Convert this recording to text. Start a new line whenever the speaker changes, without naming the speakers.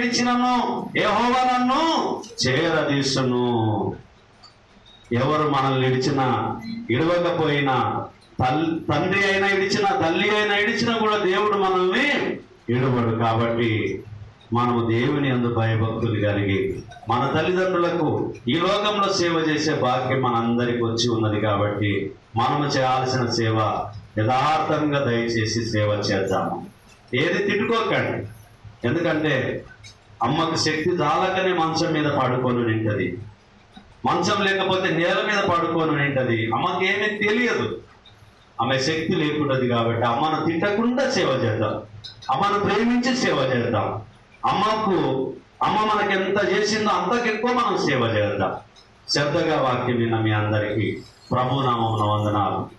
విడిచినను. యెహోవా నన్ను చేరదీసును. ఎవరు మనల్ని ఇడిచినా ఇడవకపోయినా తండ్రి అయినా ఇడిచిన తల్లి అయినా ఇడిచినా కూడా దేవుడు మనల్ని ఇడవడు కాబట్టి మనము దేవుని అందు భయభక్తులు కలిగి మన తల్లిదండ్రులకు ఈ లోకంలో సేవ చేసే భాగ్యం మనందరికి వచ్చి ఉన్నది కాబట్టి మనము చేయాల్సిన సేవ యథార్థంగా దయచేసి సేవ చేద్దాము. ఏది తిట్టుకోకండి. ఎందుకంటే అమ్మకు శక్తి చాలకనే మంచం మీద పడుకొని నింటది మంచం లేకపోతే నేల మీద పడుకొని నింటది అమ్మకి ఏమీ తెలియదు. ఆమె శక్తి లేకున్నది కాబట్టి అమ్మను తిట్టకుండా సేవ చేద్దాం. అమ్మను ప్రేమించి సేవ చేద్దాం. అమ్మకు అమ్మ మనకి ఎంత చేసిందో అంతకెక్కువ మనం సేవ చేద్దాం. శ్రద్ధగా వాక్యం విన్న మీ అందరికీ ప్రభునామం వందనాలు.